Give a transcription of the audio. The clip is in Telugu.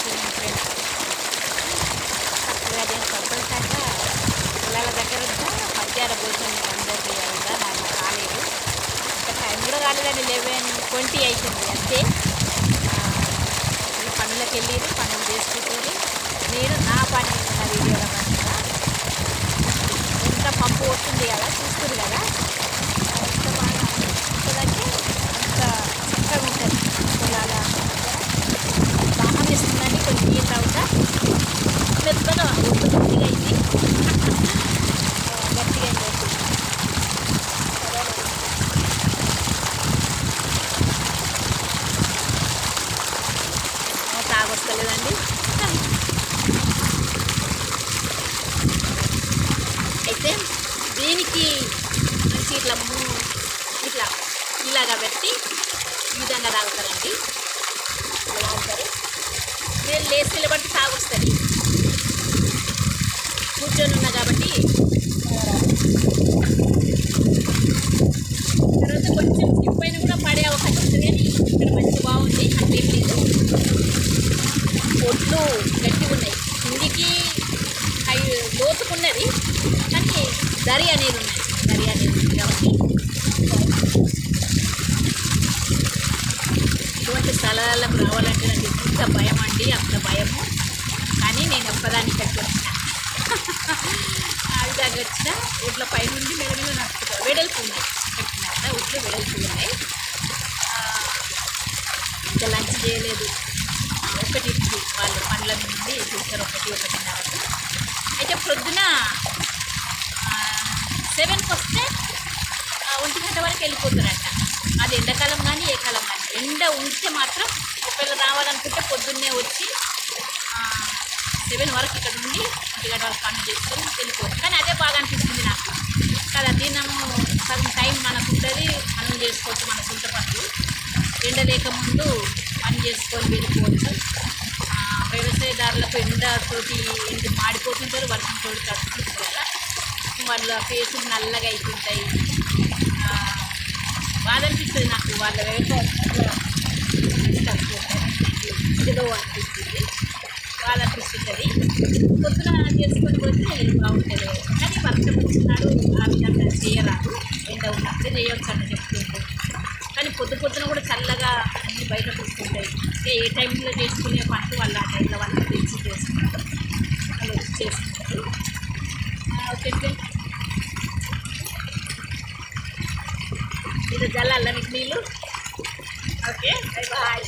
చూడండి ఫ్రెండ్స్ చక్కగా నేను కంపల్సరిగా పిల్లల దగ్గర మధ్యాహ్న భోజనం అందరికీ నాకు కాలేదు ఇంకా టైం కూడా కాలేదండి లెవెన్ ట్వంటీ అవుతుంది అంతే పనులకు వెళ్ళి పనులు చేసుకుంటుంది నేను నా పని నా వీడియోలో మంచిగా ఎంత పంపు వస్తుంది కదా చూస్తుంది కదా ఎంత బాగా ఉంటుందంటే అంత చక్కగా ఉంటుంది పొలాల దాహం వేస్తుందని కొంచెం నీళ్ళు తాగుతా మెత్తగా ఒట్టు గట్టిగా అయింది ఆ, గట్టిగా అయింది ఒట్టు. ఆ, తాగొస్తలేదండి అయితే దేనికి? మంచి ఇట్లా ఇట్లా ఇలాగా పెట్టి ఈ విధంగా తాగుతారండి. ఇలా తాగుతారు. నేను లేచి నిలబడి తాగొస్తుంది. కూర్చొని ఉన్నా కాబట్టి. తర్వాత కొంచెం స్కిప్ అయిన కూడా పడే అవకాశం ఉంది కానీ ఇక్కడ మంచి బాగుంది. అట్లేం లేదు. ఒడ్లు గట్టిగా ఉన్నాయి. కిందికి అవి లోతుకున్నది కానీ దరి అనేది ఉన్నాయి దరి అనేది కాబట్టి ఇటువంటి స్థలాలకు రావాలంటే నాకు ఎంత భయం అండి అంత భయము. కానీ నేను ఒక్కదాన్ని ఇక్కడికి వచ్చిన. ఆ విధంగా వచ్చిన. ఊట్ల పైనుండి మెడలో నాకు వెడల్పు ఉన్నాయి పెట్టిన కదా ఊట్లో వెడల్పు ఉన్నాయి ఇంకా లంచ్ చేయలేదు. ఒకటి వాళ్ళు పండ్ల నుండి చూస్తారు. ఒకటి ఒకటి సెవెన్కి వస్తే ఒంటి గంట వరకు వెళ్ళిపోతారట. అది ఎండాకాలం కానీ ఏ కాలం కానీ. ఎండ ఉంటే మాత్రం ఒకవేళ రావాలనుకుంటే పొద్దున్నే వచ్చి సెవెన్ వరకు ఇక్కడ ఉండి ఒంటి గంట వరకు పని చేసుకొని వెళ్ళిపోవచ్చు. కానీ అదే బాగా అనిపిస్తుంది నాకు. కదా దినము సగం టైం మనకు ఉంటుంది మనం చేసుకోవచ్చు మన సొంత పనులు. ఎండ లేకముందు పని చేసుకొని వెళ్ళిపోవచ్చు. వ్యవసాయదారులకు ఎండతోటి ఎండి మాడిపోతుంటారు వర్షం తోడు తట్టుకుంటారు. వాళ్ళ ఫేసులు నల్లగా అవుతుంటాయి బాధ అనిపిస్తుంది నాకు వాళ్ళ వ్యవసాయం ఏదో అనిపిస్తుంది. బాధ అనిపిస్తుంది. పొద్దున చేసుకొని పోతే బాగుంటుంది. కానీ వర్షం వచ్చినాడు ఆ విధంగా చేయరాదు. ఎండ ఉన్నప్పుడే చేయొచ్చు అని చెప్తుంటారు కానీ పొద్దు పొద్దున కూడా చల్లగా అన్నీ బయటకు వస్తుంటాయి ఏ టైంలో చేసుకునే పనులు వాళ్ళు ఆ టైంలో వాళ్ళు తెలిసి చేస్తున్నారు వాళ్ళు వచ్చి చేస్తున్నారు ఓకే. ఇది జల్లాలి నీకు నీళ్ళు. Okay bye bye